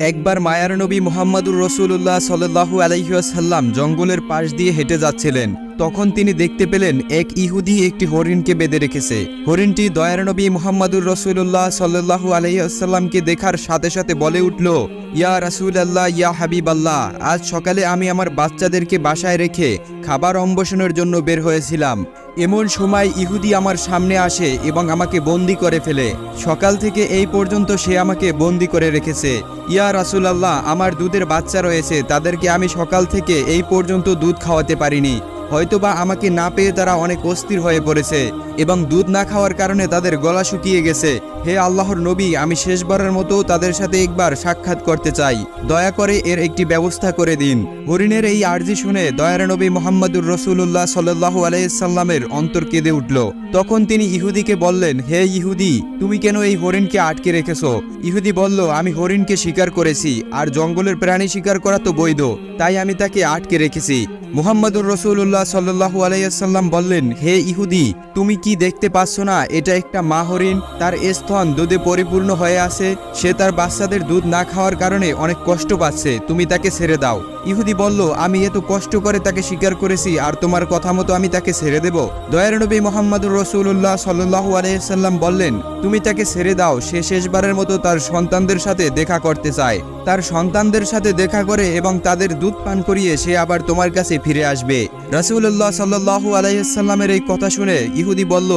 একবার মায়ার নবী মোহাম্মদুর রসুল্লাহ সাল্লু আলহিহাসাল্লাম জঙ্গলের পাশ দিয়ে হেঁটে যাচ্ছিলেন। তখন তিনি দেখতে পেলেন এক ইহুদি একটি হরিণকে বেঁধে রেখেছে। হরিণটি দয়ার নবী মোহাম্মদুর রসুল্লাহ সাল্লু আলহিহাসাল্লামকে দেখার সাথে সাথে বলে উঠল, ইয়া রাসুল আল্লাহ ইয়া হাবিব আল্লাহ আজ সকালে আমি আমার বাচ্চাদেরকে বাসায় রেখে খাবার অন্বেষণের জন্য বের হয়েছিলাম। এমন সময় ইহুদি আমার সামনে আসে এবং আমাকে বন্দি করে ফেলে। সকাল থেকে এই পর্যন্ত সে আমাকে বন্দি করে রেখেছে। ইয়া রাসুল আল্লাহ আমার দুধের বাচ্চা রয়েছে, তাদেরকে আমি সকাল থেকে এই পর্যন্ত দুধ খাওয়াতে পারিনি। হয়তোবা আমাকে না পেয়ে তারা অনেক অস্থির হয়ে পড়েছে এবং দুধ না খাওয়ার কারণে তাদের গলা শুকিয়ে গেছে। হে আল্লাহর নবী, আমি শেষবারের মতো তাদের সাথে একবার সাক্ষাৎ করতে চাই। দয়া করে এর একটি ব্যবস্থা করে দিন। হরিণের এই আর্জি শুনে দয়ার নবী মোহাম্মদুর রসুল্লাহ সাল্লাহ আলাইসাল্লামের অন্তর কেঁদে উঠল। তখন তিনি ইহুদিকে বললেন, হে ইহুদি, তুমি কেন এই হরিণকে আটকে রেখেছো? ইহুদি বলল, আমি হরিণকে শিকার করেছি, আর জঙ্গলের প্রাণী শিকার করা তো বৈধ, তাই আমি তাকে আটকে রেখেছি। মোহাম্মদুর রসুল্লাহ সাল্লাহু আলাইসাল্লাম বললেন, হে ইহুদি, তুমি কি দেখতে পাচ্ছ না? এটা একটা মা হরিণ তার স্তন দুধে পরিপূর্ণ হয়ে আছে, সে তার বাচ্চাদের দুধ না খাওয়ার কারণে অনেক কষ্ট পাচ্ছে, তুমি তাকে ছেড়ে দাও। ইহুদি বলল, আমি এত কষ্ট করে তাকে স্বীকার করেছি, আর তোমার কথা মতো আমি তাকে ছেড়ে দেব। দয়ার নবী মোহাম্মদুর রসুল্লাহ সাল্লাহু আলাইসাল্লাম বললেন, তুমি তাকে ছেড়ে দাও, সে শেষবারের মতো তার সন্তানদের সাথে দেখা করতে চায়। তার সন্তানদের সাথে দেখা করে এবং তাদের দুধ পান করিয়ে সে আবার তোমার কাছে ফিরে আসবে। রাসুল্লাহ সাল্লাহ আলাইসাল্লামের এই কথা শুনে ইহুদি বলল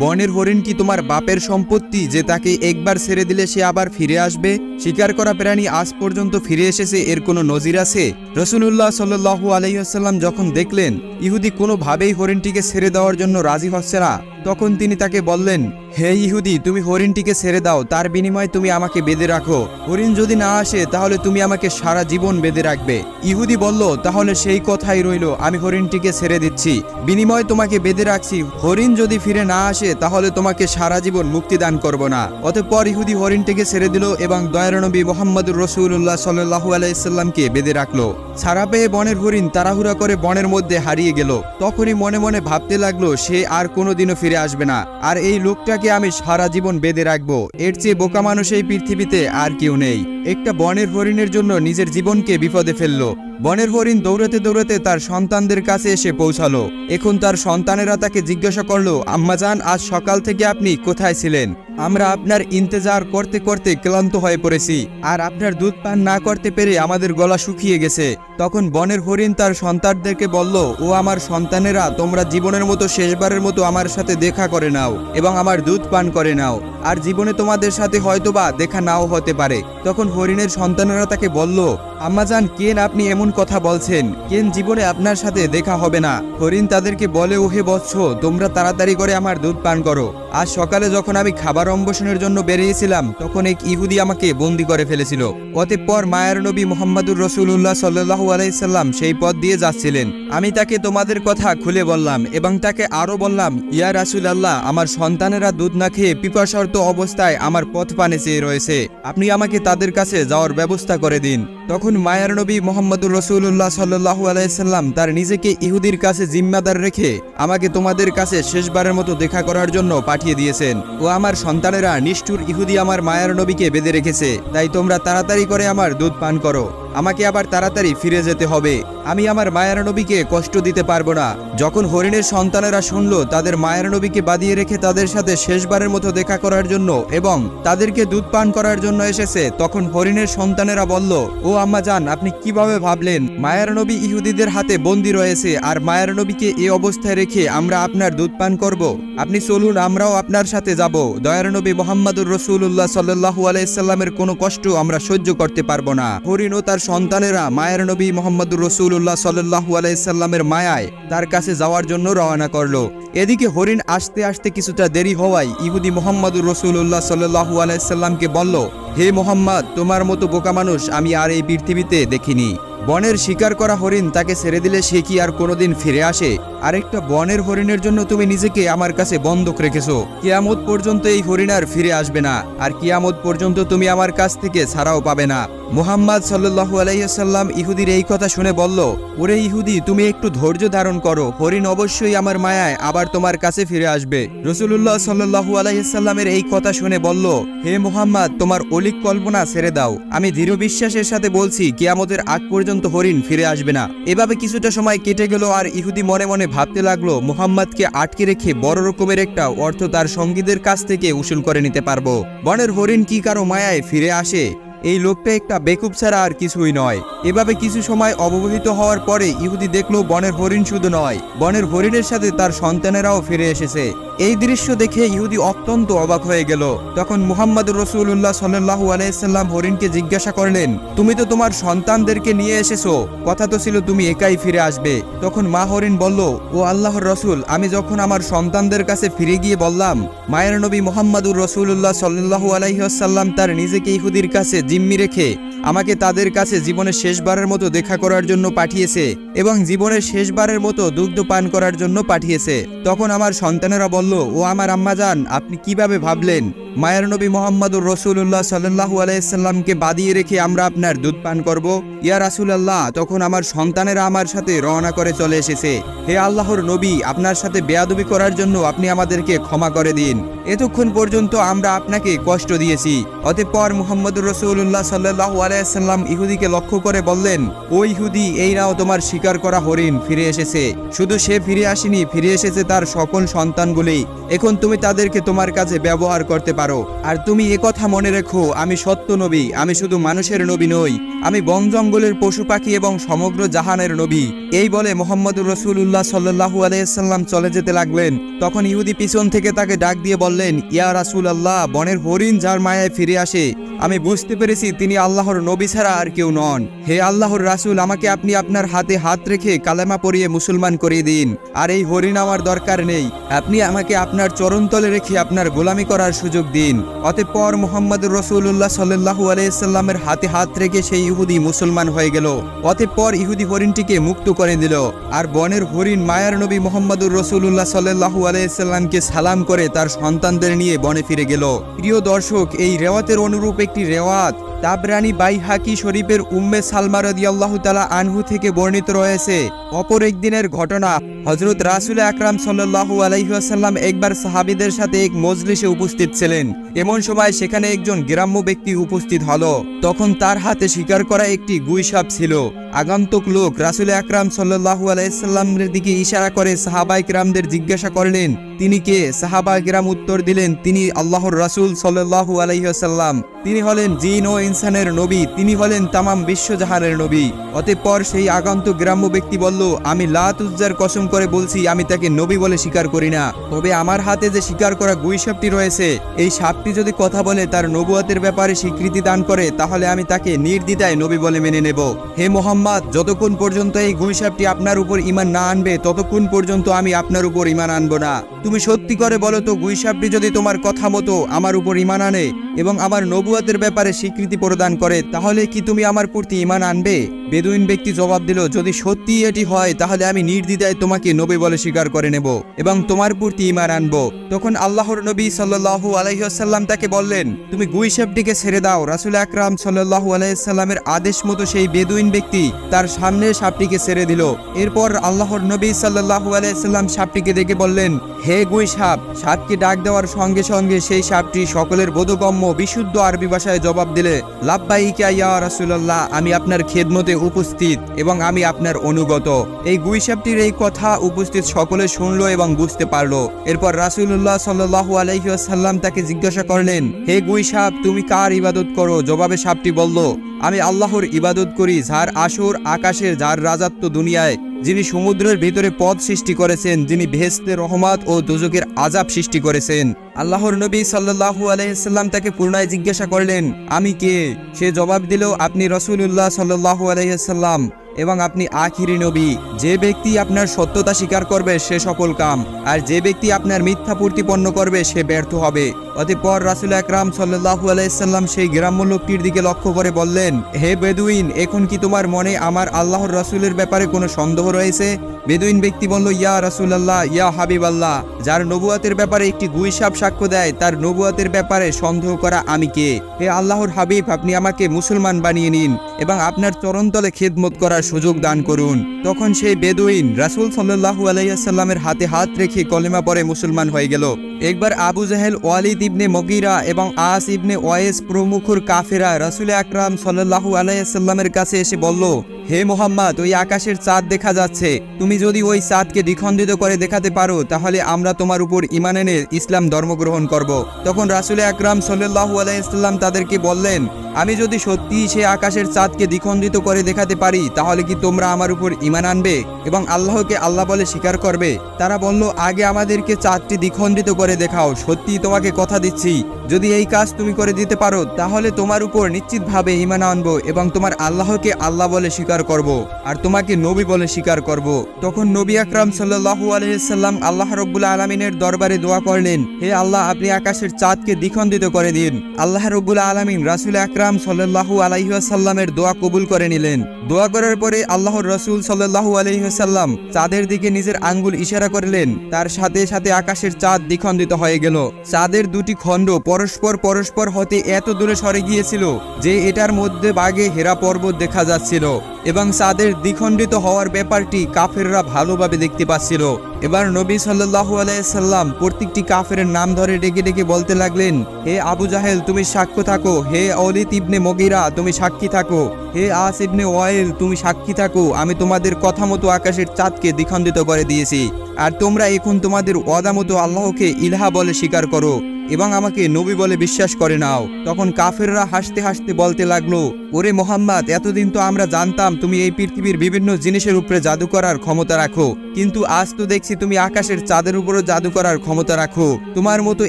বনের হরিণ কি তোমার বাপের সম্পত্তি যে তাকে একবার ছেড়ে দিলে সে আবার ফিরে আসবে? শিকার করা প্রাণী আজ পর্যন্ত ফিরে এসেছে, এর কোনো নজির আছে? রসুল্লাহ সাল্লু আলহিহাস্লাম যখন দেখলেন, ইহুদি কোনোভাবেই হরিণটিকে ছেড়ে দেওয়ার জন্য রাজি হচ্ছে না, তখন তিনি তাকে বললেন, হে ইহুদি, তুমি হরিণটিকে ছেড়ে দাও, তার বিনিময়ে তুমি আমাকে বেঁধে রাখো। হরিণ যদি না আসে, তাহলে তুমি আমাকে সারা জীবন বেঁধে রাখবে। ইহুদি বলল, তাহলে সেই কথাই রইল, আমি হরিণটিকে ছেড়ে দিচ্ছি। বিনিময়ে তোমাকে বেঁধে রাখছি। হরিণ যদি ফিরে না আসে তাহলে তোমাকে সারা জীবন মুক্তি দান করব না। অতঃপর ইহুদি হরিণটিকে ছেড়ে দিল এবং দয়ারনবী মোহাম্মদুর রসুল্লাহ সাল্লাহু আলাইসাল্লামকে বেঁধে রাখল। ছাড়া পেয়ে বনের হরিণ তাড়াহুড়া করে বনের মধ্যে হারিয়ে গেল। তখনই মনে মনে ভাবতে লাগল, সে আর কোনোদিনও ফিরে আসবে না। আর এই লোকটাকে আমি সারা জীবন বেঁধে রাখব। এর চেয়ে বোকা মানুষ এই পৃথিবীতে আর কেউ নেই। একটা বনের হরিণের জন্য নিজের জীবনকে বিপদে ফেলল। বনের হরিণ দৌড়াতে দৌড়াতে তার সন্তানদের কাছে এসে পৌঁছালো। এখন তার সন্তানেরা তাকে জিজ্ঞাসা করল আম্মাজান আজ সকাল থেকে আপনি কোথায় ছিলেন? আমরা আপনার ইন্তজার করতে করতে ক্লান্ত হয়ে পড়েছি, আর আপনার দুধ পান না করতে পেরে আমাদের গলা শুকিয়ে গেছে। তখন বনের হরিণ তার সন্তানদেরকে বলল, ও আমার সন্তানেরা, তোমরা জীবনের মতো শেষবারের মতো আমার সাথে দেখা করে নাও এবং আমার দুধ পান করে নাও। আর জীবনে তোমাদের সাথে হয়তোবা দেখা নাও হতে পারে। তখন হরিণের সন্তানেরা তাকে বলল আম্মাজান কেন আপনি এমন কথা বলছেন? কেন জীবনে আপনার সাথে দেখা হবে না? হরিণ তাদেরকে বলে, ওহে বৎস, তোমরা তাড়াতাড়ি করে আমার দুধ পান করো। আজ সকালে যখন আমি খাবার অম্বসনের জন্য বেরিয়েছিলাম, তখন এক ইহুদি আমাকে বন্দি করে ফেলেছিল। অতঃপর মায়ার নবী মোহাম্মদুর রসুল্লাহ সাল্লাহু আলাইসাল্লাম সেই পথ দিয়ে যাচ্ছিলেন। আমি তাকে তোমাদের কথা খুলে বললাম এবং তাকে আরও বললাম, ইয়া রাসুল আল্লাহ আমার সন্তানেরা দুধ না খেয়ে পিপাসার্ত অবস্থায় আমার পথ পানে চেয়ে রয়েছে। আপনি আমাকে তাদের কাছে যাওয়ার ব্যবস্থা করে দিন। তখন মায়ার নবী মোহাম্মদুর রসুল্লাহ সাল্লাহু আলাইসাল্লাম তার নিজেকে ইহুদির কাছে জিম্মাদার রেখে আমাকে তোমাদের কাছে শেষবারের মতো দেখা করার জন্য পাঠিয়ে দিয়েছেন। ও আমার সন্তানেরা নিষ্ঠুর ইহুদি আমার মায়ার নবীকে বেঁধে রেখেছে। তাই তোমরা তাড়াতাড়ি করে আমার দুধ পান করো। আমাকে আবার তাড়াতাড়ি ফিরে যেতে হবে। আমি আমার মায়ার নবীকে কষ্ট দিতে পারব না। যখন হরিণের সন্তানেরা শুনল, তাদের মায়ের নবীকে বাদিয়ে রেখে তাদের সাথে শেষবারের মতো দেখা করার জন্য এবং তাদেরকে দুধ পান করার জন্য এসেছে, তখন হরিণের সন্তানেরা বলল, ও আম্মা যান আপনি কীভাবে ভাবলেন? মায়ের নবী ইহুদিদের হাতে বন্দি রয়েছে, আর মায়ের নবীকে এ অবস্থায় রেখে আমরা আপনার দুধ পান করব। আপনি চলুন, আমরাও আপনার সাথে যাব। দয়ার নবী মোহাম্মদুর রসুল্লাহ সাল্লাহু আলাইসাল্লামের কোনো কষ্ট আমরা সহ্য করতে পারব না। হরিণ ও তার সন্তানেরা মায়ের নবী মোহাম্মদুর রসুল্লাহ সাল্লু আলাইসাল্লামের মায়ায় তার কাছে যাওয়ার জন্য রওনা করল। এদিকে হরিণ আসতে আসতে কিছুটা দেরি হওয়ায় ইহুদি মোহাম্মদুর রসুল্লাহ সাল্লু আলাইসাল্লামকে বলল, হে মোহাম্মদ, তোমার মতো বোকা মানুষ আমি আর এই পৃথিবীতে দেখিনি। বনের শিকার করা হরিণ তাকে ছেড়ে দিলে সে কি আর কোনোদিন ফিরে আসে? আরেকটা বনের হরিণের জন্য তুমি নিজেকে আমার কাছে বন্ধক রেখেছো। কিয়ামত পর্যন্ত এই হরিণ আর ফিরে আসবে না। আর কিয়ামত পর্যন্ত তুমি আমার কাছ থেকে ছাড়াও পাবে না। মুহাম্মদ সাল্লু আলাইসাল্লাম ইহুদির এই কথা শুনে বলল, ওরে ইহুদি, তুমি একটু ধৈর্য ধারণ করো। হরিণ অবশ্যই আমার মায়ায় আবার তোমার কাছে ফিরে আসবে। রসুল্লাহ সাল্লু আলাইসাল্লামের এই কথা শুনে বলল, হে মোহাম্মদ, তোমার অলিক কল্পনা ছেড়ে দাও। আমি দৃঢ় বিশ্বাসের সাথে বলছি, কিয়ামতের আগ পর্যন্ত হরিণ ফিরে আসবে না। এভাবে কিছুটা সময় কেটে গেল আর ইহুদি মনে মনে ভাবতে লাগল, মুহাম্মদকে আটকে রেখে বড় রকমের একটা অর্থ তার সঙ্গীদের কাছ থেকে উসুল করে নিতে পারব। বনের হরিণ কি কারও মায়ায় ফিরে আসে? এই লোকটা একটা বেকুব ছাড়া আর কিছুই নয়। এভাবে কিছু সময় অবহিত হওয়ার পরে ইহুদি দেখল বনের হরিণ শুধু নয়, বনের হরিণের সাথে তার সন্তানেরাও ফিরে এসেছে। এই দৃশ্য দেখে ইহুদি অত্যন্ত অবাক হয়ে গেল। তখন মুহাম্মদ রসুল্লাহ সাল্লাহু আলাইসাল্লাম হরিণকে জিজ্ঞাসা করলেন, তুমি তো তোমার সন্তানদেরকে নিয়ে এসেছ, কথা তো ছিল তুমি একাই ফিরে আসবে। তখন মা হরিণ বলল, ও আল্লাহর রসুল, আমি যখন আমার সন্তানদের কাছে ফিরে গিয়ে বললাম, মায়ের নবী মোহাম্মদুর রসুল্লাহ সাল্লাহু আলাইসাল্লাম তার নিজেকে ইহুদির কাছে জিম্মি রেখে আমাকে তাদের কাছে জীবনের শেষবারের মতো দেখা করার জন্য পাঠিয়েছে এবং জীবনের শেষবারের মতো দুগ্ধ পান করার জন্য পাঠিয়েছে। তখন আমার সন্তানেরা বলল, ও আমার আম্মাজান আপনি কীভাবে ভাবলেন? মায়ের নবী মোহাম্মদুর রসুল্লাহ সাল্লাহু আলাইসাল্লামকে বাদিয়ে রেখে আমরা আপনার দুধ পান করব? ইয়া রাসুলাল্লাহ তখন আমার সন্তানেরা আমার সাথে রওনা করে চলে এসেছে। হে আল্লাহর নবী, আপনার সাথে বেয়াদবি করার জন্য আপনি আমাদেরকে ক্ষমা করে দিন। এতক্ষণ পর্যন্ত আমরা আপনাকে কষ্ট দিয়েছি। অতঃপর মুহাম্মদুর রসুল্লাহ সাল্লাহু আলাইসাল্লাম ইহুদিকে লক্ষ্য করে বললেন, ও ইহুদি, এই নাও তোমার শিকার করা হরিণ ফিরে এসেছে। শুধু সে ফিরে আসেনি, ফিরে এসেছে তার সকল সন্তানগুলি এখন তুমি তাদেরকে তোমার কাছে ব্যবহার করতে পারো। আর তুমি কথা মনে রেখো, আমি সত্য নবী, আমি শুধু মানুষের নবী নই, আমি বন জঙ্গলের পশু পাখি এবং সমগ্র জাহানের নবী। এই বলে মোহাম্মদুর রসুল্লাহ সাল্লাহু আলাইসাল্লাম চলে যেতে লাগলেন। তখন ইহুদি পিছন থেকে তাকে ডাক দিয়ে বললেন, ইয়া রাসুল আল্লাহ বনের হরিণ যার মায়ায় ফিরে আসে। আমি বুঝতে পেরেছি তিনি আল্লাহর নবী ছাড়া আর কেউ নন। হে আল্লাহর রাসুল, আমাকে আপনি আপনার হাতে হাত রেখে কালেমা পরিয়ে মুসলমান করিয়ে দিন। আর এই হরিণ আমার দরকার নেই। আপনি আমাকে আপনার চরণতলে রেখে আপনার গোলামি করার সুযোগ দিন। অতঃপর মোহাম্মদ রসুল্লাহ সাল্লাহু আলাইসাল্লামের হাতে হাত রেখে সেই ইহুদি মুসলমান হয়ে গেল। অতঃপর ইহুদি হরিণটিকে মুক্ত করে দিল। আর বনের হরিণ মায়ার নবী মোহাম্মদুর রসুল্লাহ সাল্লাহু আলাইসাল্লামকে সালাম করে তার সন্তানদের নিয়ে বনে ফিরে গেল। প্রিয় দর্শক, এই রেওয়াতের অনুরূপ একটি রেওয়াত। তাবরানি বাইহাকি শরীফের উম্মে সালমা রদিয়াল্লাহ তালা আনহু থেকে বর্ণিত রয়েছে, অপর একদিনের ঘটনা হজরত রাসুল আকরাম সাল্লু আলহিহাসাল্লাম একবার সাহাবিদের সাথে এক মজলিসে উপস্থিত ছিলেন। এমন সময় সেখানে একজন গ্রাম্য ব্যক্তি উপস্থিত হল, তখন তার হাতে শিকার করা একটি গুইসাপ ছিল। আগন্তুক লোক রাসুল আকরাম সাল্লাহু আলাইসাল্লামের দিকে ইশারা করে সাহাবাই কিরামদের জিজ্ঞাসা করলেন, তিনি কে? সাহাবা কিরাম উত্তর দিলেন, তিনি আল্লাহর রাসুল সাল্লাহু আলাইসাল্লাম তিনি হলেন জিন ও ইনসানের নবী, তিনি হলেন তামাম বিশ্বজাহানের নবী। অতঃপর সেই আগন্তুক গ্রাম্য ব্যক্তি বলল, আমি লাত উজ্জার কসম করে বলছি, আমি তাকে নবী বলে স্বীকার করি না। তবে আমার হাতে যে স্বীকার করা গুই সাপটি রয়েছে, এই সাপটি যদি কথা বলে তার নবুয়াতের ব্যাপারে স্বীকৃতি দান করে, তাহলে আমি তাকে নির্দ্বিধায় নবী বলে মেনে নেব। হে মোহাম্মদ যতক্ষণ পর্যন্ত এই গুই সাপটি আপনার উপর ইমান না আনবে, ততক্ষণ পর্যন্ত আমি আপনার উপর ইমান আনব না। তুমি সত্যি করে বলো তো গুই সাপটি যদি তোমার কথা মতো আমার উপর ইমান আনে এবং আমার নবুয়াতের ব্যাপারে স্বীকৃতি প্রদান করে, তাহলে কি তুমি আমার প্রতি ইমান আনবে? বেদুইন ব্যক্তি জবাব দিল, যদি সত্যি এটি হয়, তাহলে আমি নির্দ্বিধায় তোমাকে নবী বলে স্বীকার করে নেব এবং তোমার প্রতি ইমান আনব। তখন আল্লাহর নবী সাল্লাহু আলহিহাসাল্লাম তাকে বললেন, তুমি গুই সাপটিকে ছেড়ে দাও। রাসুল আকরাম সাল্লাহু আলাইসাল্লামের আদেশ মতো সেই বেদুইন ব্যক্তি তার সামনে সাপটিকে ছেড়ে দিল। এরপর আল্লাহর নবী সাল্লাহু আলাইসাল্লাম সাপটিকে দেখে বললেন, হে গুই সাপ, সাপকে ডাক দেওয়ার সঙ্গে সঙ্গে সেই সাপটি সকলের বোধগম্য, বিশুদ্ধ আরবি ভাষায় জবাব দিলে লাভবাইকা ইয়া রাসুলাল্লাহ, আমি আপনার খেদমতে উপস্থিত এবং আমি আপনার অনুগত। এই গুই সাপটির এই কথা উপস্থিত সকলে শুনলো এবং বুঝতে পারল। এরপর রাসুল্লাহ সাল্লু আলহিহাসাল্লাম তাকে জিজ্ঞাসা করলেন, হে গুই সাপ, তুমি কার ইবাদত করো? জবাবে সাপটি বলল, আমি আল্লাহর ইবাদত করি, যার আসর আকাশের যার রাজাত্ব দুনিয়ায়, যিনি সমুদ্রের ভিতরে পথ সৃষ্টি করেছেন, যিনি ভেস্তে রহমাত ও দুজকের আজাব সৃষ্টি করেছেন। আল্লাহর নবী সাল্লাহু আলহিসাল্লাম তাকে পুনরায় জিজ্ঞাসা করলেন, আমি কে? সে জবাব দিল, আপনি রসুল্লাহ সাল্লাহু আলহিসাল্লাম এবং আপনি আখিরি নবী। যে ব্যক্তি আপনার সত্যতা স্বীকার করবে, সে সফল কাম। আর যে ব্যক্তি আপনার মিথ্যা প্রতিপন্ন করবে, সে ব্যর্থ হবে। অতঃপর রাসুল আকরাম সাল্লাহু আলাইসাল্লাম সেই গ্রাম্য লোকটির দিকে লক্ষ্য করে বললেন, হে বেদুইন, এখন কি তোমার মনে আমার আল্লাহর রাসুলের ব্যাপারে কোনো সন্দেহ রয়েছে? বেদুইন ব্যক্তি বলল, ইয়া রাসুলাল্লাহ, ইয়া হাবিব আল্লাহ যার নবুয়াতের ব্যাপারে একটি গুইসাব সাক্ষ্য দেয়, তার নবুয়াতের ব্যাপারে সন্দেহ করা আমি কে? হে আল্লাহর হাবিব, আপনি আমাকে মুসলমান বানিয়ে নিন। এবং আপনার চরণতলে খিদমত করার সুযোগ দান করুন। তখন সেই বেদুইন রাসুল সাল্লু আলাইসাল্লামের হাতে হাত রেখে কলেমা পরে মুসলমান হয়ে গেল। একবার আবু জাহেল, ওয়ালিদ ইবনে মগিরা এবং আস ইবনে ওয়েস প্রমুখুর কাফেরা রাসুল আকরাম সাল্লাহু আলাইসাল্লামের কাছে এসে বলল হে মোহাম্মদ, ওই আকাশের চাঁদ দেখা যাচ্ছে। তুমি যদি ওই চাঁদকে দ্বিখণ্ডিত করে দেখাতে পারো, তাহলে আমরা তোমার উপর ইমান এনে ইসলাম ধর্ম গ্রহণ করব। তখন রাসুল আকরাম সাল্লাহু আলাইসাল্লাম তাদেরকে বললেন, আমি যদি সত্যি সে আকাশের চাঁদকে দ্বিখণ্ডিত করে দেখাতে পারি, তাহলে কি তোমরা আমার উপর ইমান আনবে এবং আল্লাহকে আল্লাহ বলে স্বীকার করবে? তারা বলল, আগে আমাদেরকে চাঁদটি দ্বিখণ্ডিত করে দেখাও সত্যি তোমাকে কথা দিচ্ছি। যদি এই কাজ তুমি করে দিতে পারো, তাহলে তোমার উপর নিশ্চিতভাবে ইমান আনব এবং তোমার আল্লাহকে আল্লাহ বলে স্বীকার করব, আর তোমাকে নবী বলে স্বীকার করব। তখন নবী আকরাম সাল্লাহু আলহিসাল্লাম আল্লাহ রব্বুল্লা আলমিনের দরবারে দোয়া করলেন, হে আল্লাহ, আপনি আকাশের চাঁদকে দ্বিখণ্ডিত করে দিন। আল্লাহ রব্বুল্লা আলমিন রাসুল আকরাম সাল্লাহু আলাইসাল্লামের দোয়া কবুল করে নিলেন। দোয়া করার পরে আল্লাহর রসুল সাল্লাহু আলহিহাসাল্লাম চাঁদের দিকে নিজের আঙ্গুল ইশারা করলেন, তার সাথে সাথে আকাশের চাঁদ দ্বিখণ্ডিত হয়ে গেল। চাঁদের দুটি খণ্ড পরস্পর পরস্পর হতে এত দূরে সরে গিয়েছিল যে এটার মধ্যে বাগে হেরা পর্বত দেখা যাচ্ছিল। এবং চাঁদের দ্বিখণ্ডিত হওয়ার ব্যাপারটি কাফেররা ভালোভাবে দেখতে পাচ্ছিল। এবার নবী সাল্লাহু আলাইসাল্লাম প্রত্যেকটি কাফের নাম ধরে ডেকে ডেকে বলতে লাগলেন, হে আবু জাহেল, তুমি সাক্ষ্য থাকো। হে অলিত ইবনে মগিরা, তুমি সাক্ষী থাকো। হে আস ইবনে ওয়াইল, তুমি সাক্ষী থাকো। আমি তোমাদের কথা মতো আকাশের চাঁদকে দ্বিখণ্ডিত করে দিয়েছি। আর তোমরা এখন তোমাদের ওয়াদা মতো আল্লাহকে ইলহা বলে স্বীকার করো এবং আমাকে নবী বলে বিশ্বাস করে নাও। তখন কাফেররা হাসতে হাসতে বলতে লাগল ওরে মোহাম্মদ, এতদিন তো আমরা জানতাম তুমি এই পৃথিবীর বিভিন্ন জিনিসের উপরে জাদু করার ক্ষমতা রাখো। কিন্তু আজ তো দেখছি তুমি আকাশের চাঁদের উপরও জাদু করার ক্ষমতা রাখো। তোমার মতো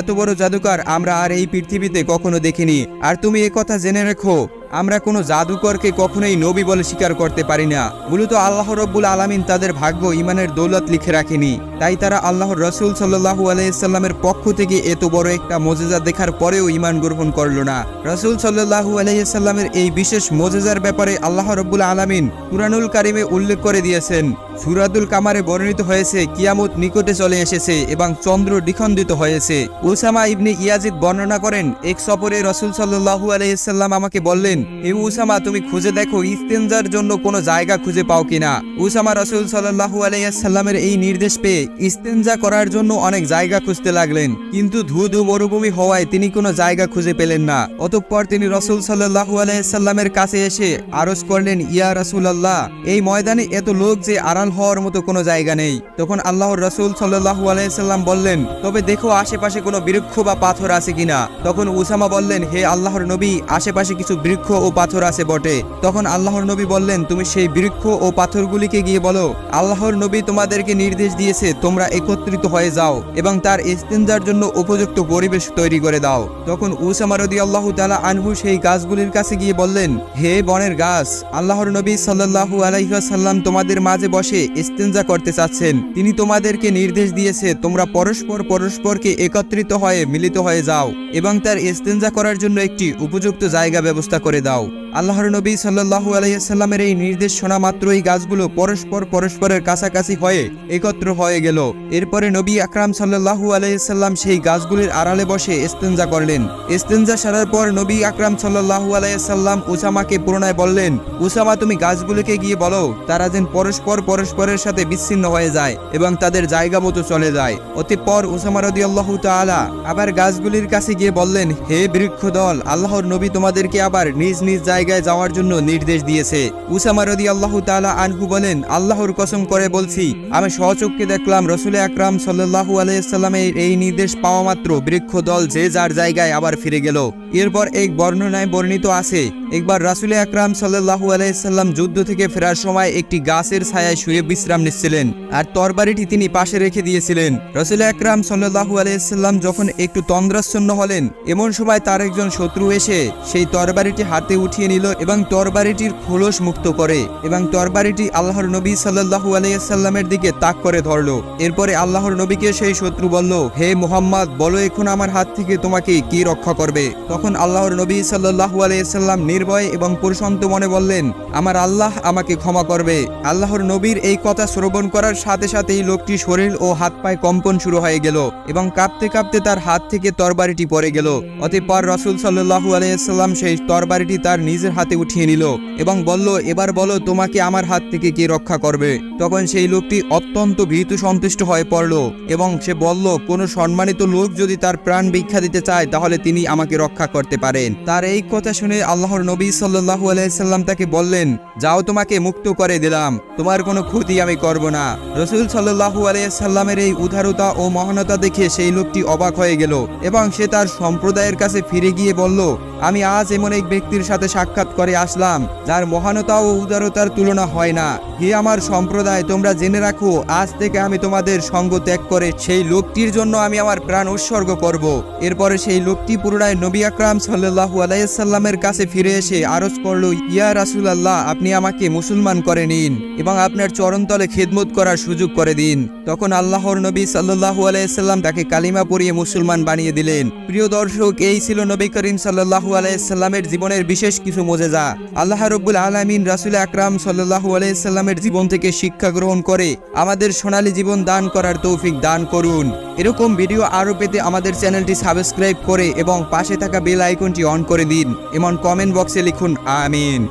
এত বড় জাদুকর আমরা আর এই পৃথিবীতে কখনো দেখিনি। আর তুমি কথা জেনে রেখো, আমরা কোনো জাদুকরকে কখনোই নবী বলে স্বীকার করতে পারি না। মূলত আল্লাহ রব্বুল আলমিন তাদের ভাগ্য ইমানের দৌলত লিখে রাখেনি। তাই তারা আল্লাহর রসুল সাল্লাহু আলাইসাল্লামের পক্ষ থেকে এত বড় একটা মজেজা দেখার পরেও ইমান গ্রহণ করল না। রসুল সাল্লাহু আলাইসাল্লামের এই বিশেষ মজেজার ব্যাপারে আল্লাহ রব্বুল আলমিন কুরানুল কারিমে উল্লেখ করে দিয়েছেন। সুরাদুল কামারে বর্ণিত হয়েছে, কিয়ামত নিকটে চলে এসেছে এবং চন্দ্র দ্বিখণ্ডিত হয়েছে। উসামা ইবনে ইয়াজিদ বর্ণনা করেন, এক সফরে রসুল সাল্লাহু আলাইসাল্লাম আমাকে বললেন, হে উসামা, তুমি খুঁজে দেখো ইস্তেঞ্জার জন্য কোনো জায়গা খুঁজে পাও কিনা? উসামা রসুল সাল্লাহু আলাইসাল্লামের এই নির্দেশ পেয়ে ইস্তেঞ্জা করার জন্য অনেক জায়গা খুঁজতে লাগলেন। কিন্তু ধু ধু মরুভূমি হওয়ায় তিনি কোনো জায়গা খুঁজে পেলেন না। অতঃপর তিনি রসুল সাল্লাহু আলাইসাল্লামের কাছে এসে আরজ করলেন, ইয়া রসুল আল্লাহ এই ময়দানে এত লোক যে আড়াল হওয়ার মতো কোনো জায়গা নেই। তখন আল্লাহর রসুল সাল্লাহু আলাইসাল্লাম বললেন, তবে দেখো আশেপাশে কোনো বৃক্ষ বা পাথর আছে কিনা? তখন উসামা বললেন, হে আল্লাহর নবী, আশেপাশে কিছু বৃক্ষ ও পাথর আছে বটে। তখন আল্লাহর নবী বললেন, তুমি সেই বৃক্ষ ও পাথরগুলিকে গিয়ে বলো। আল্লাহর নবী তোমাদেরকে নির্দেশ দিয়েছে, তোমরা একত্রিত হয়ে যাও এবং তার ইস্তেঞ্জার জন্য উপযুক্ত পরিবেশ তৈরি করে দাও। তখন উসামা রদি আল্লাহ তালা আনহু সেই গাছগুলির কাছে গিয়ে বললেন, হে বনের গাছ, আল্লাহর নবী সাল্লাহু আলাইসাল্লাম তোমাদের মাঝে বসে ইস্তেঞ্জা করতে চাচ্ছেন। তিনি তোমাদেরকে নির্দেশ দিয়েছে, তোমরা পরস্পর পরস্পরকে একত্রিত হয়ে মিলিত হয়ে যাও এবং তার ইস্তেঞ্জা করার জন্য একটি উপযুক্ত জায়গা ব্যবস্থা করে দাও। আল্লাহর নবী সাল্লাহু আলাইসাল্লামের এই নির্দেশ শোনা মাত্রই গাছগুলো পরস্পর পরস্পরের কাছাকাছি হয়ে একত্র হয়ে গেল। এরপরে নবী আকরাম সাল্লাহু আলাইসাল্লাম সেই গাছগুলির আড়ালে বসে ইস্তেঞ্জা করলেন। ইস্তেঞ্জা সারার পর নবী আকরাম সাল্লাহু আলাইসাল্লাম উসামাকে পুরনায় বললেন, উসামা, তুমি গাছগুলিকে গিয়ে বলো, তারা যেন পরস্পর পরস্পরের সাথে বিচ্ছিন্ন হয়ে যায় এবং তাদের জায়গা মতো চলে যায়। অতঃপর উসামা রদি আল্লাহ তালা আবার গাছগুলির কাছে গিয়ে বললেন, হে বৃক্ষ দল আল্লাহর নবী তোমাদেরকে আবার নিজ নিজ জায়গায় যাওয়ার জন্য নির্দেশ দিয়েছে। উসামা রদি আল্লাহ তালা আনহু বলেন, আল্লাহর কসম করে বলছি, আমি সহচক্ষে দেখলাম রসুল আকরাম সাল্লাহু আলাইসাল্লামের এই নির্দেশ পাওয়া মাত্র। বৃক্ষ দল যে যার জায়গায় আবার ফিরে গেল। এরপর এক বর্ণনায় বর্ণিত আছে একবার রাসুল আকরাম সাল্লাহু আলাইসাল্লাম যুদ্ধ থেকে ফেরার সময় একটি গাছের ছায়ায় শুয়ে বিশ্রাম নিচ্ছিলেন আর তরবারিটি তিনি পাশে রেখে দিয়েছিলেন। রসুল আকরাম সাল্লাহু আলাইসাল্লাম যখন একটু তন্দ্রাচ্ছন্ন হলেন, এমন সময় তার একজন শত্রু এসে সেই তরবারিটি হাতে উঠিয়ে নিল এবং তরবারিটির খোলস মুক্ত করে এবং তরবারিটি আল্লাহর নবী সাল্লাহু আলাইসাল্লামের দিকে তাক করে ধরলো। এরপরে আল্লাহর নবীকে সেই শত্রু বলল, হে মোহাম্মদ, বলো এখন আমার হাত থেকে তোমাকে কি রক্ষা করবে? তখন আল্লাহর নবী সাল্লাহু আলাইসাল্লাম নির্ভয় এবং প্রশান্ত মনে বললেন, আমার আল্লাহ আমাকে ক্ষমা করবে। আল্লাহর নবীর এই কথা শ্রবণ করার সাথে সাথেই লোকটি শরীর ও হাত পায়ে কম্পন শুরু হয়ে গেল এবং কাঁপতে কাঁপতে তার হাত থেকে তরবারিটি পড়ে গেল। অতঃপর রসুল সাল্লাহু আলাইসাল্লাম সেই তরবারিটি তার নিজের হাতে উঠিয়ে নিল এবং বলল, এবার বলো তোমাকে আমার হাত থেকে কে রক্ষা করবে? তখন সেই লোকটি অত্যন্ত ভীতু সন্তুষ্ট হয়ে পড়ল এবং সে বলল, কোনো সম্মানিত লোক যদি তার প্রাণ ভিক্ষা দিতে চায় তাহলে তিনি আমাকে রক্ষা করতে পারেন। তার এই কথা শুনে আল্লাহর নবী সাল্লাহু আলাইসাল্লাম তাকে বললেন, যাও তোমাকে মুক্ত করে দিলাম, তোমার কোনো ক্ষতি আমি করব না। রসুল সাল্লাহু আলাইসাল্লামের এই উদারতা ও মহানতা দেখে সেই লোকটি অবাক হয়ে গেল এবং সে তার সম্প্রদায়ের কাছে ফিরে গিয়ে বলল, আমি আজ এমন এক ব্যক্তির সাথে সাক্ষাৎ করে আসলাম, যার মহানতা ও উদারতার তুলনা হয় না। হে আমার সম্প্রদায়, তোমরা জেনে রাখো, আজ থেকে আমি তোমাদের সঙ্গ ত্যাগ করে সেই লোকটির জন্য আমি আমার প্রাণ উৎসর্গ করব। এরপরে সেই লোকটি পুনরায় নবী আকরাম সাল্লাহু আলাইসাল্লামের কাছে ফিরে এসে আরজ করল, ইয়া রাসুল আল্লাহ আপনি আমাকে মুসলমান করে নিন এবং আপনার চরণতলে খেদমত করার সুযোগ করে দিন। তখন আল্লাহর নবী সাল্লাহু আলাইসাল্লাম তাকে কালিমা পরিয়ে মুসলমান বানিয়ে দিলেন। প্রিয় দর্শক, এই ছিল নবী করিম সাল্লাহু আলাইসাল্লামের জীবনের বিশেষ কিছু মোজেজা। আল্লাহ রব্বুল আলমিন রাসুল আকরাম সাল্লাহু আলাইসাল্লামের জীবন থেকে শিক্ষা গ্রহণ করে আমাদের সোনালী জীবন দান করার তৌফিক দান করুন। এরকম ভিডিও আরও পেতে আমাদের চ্যানেলটি সাবস্ক্রাইব করে এবং পাশে থাকা বেল আইকনটি অন করে দিন। এমন কমেন্ট বক্সে লিখুন আমিন।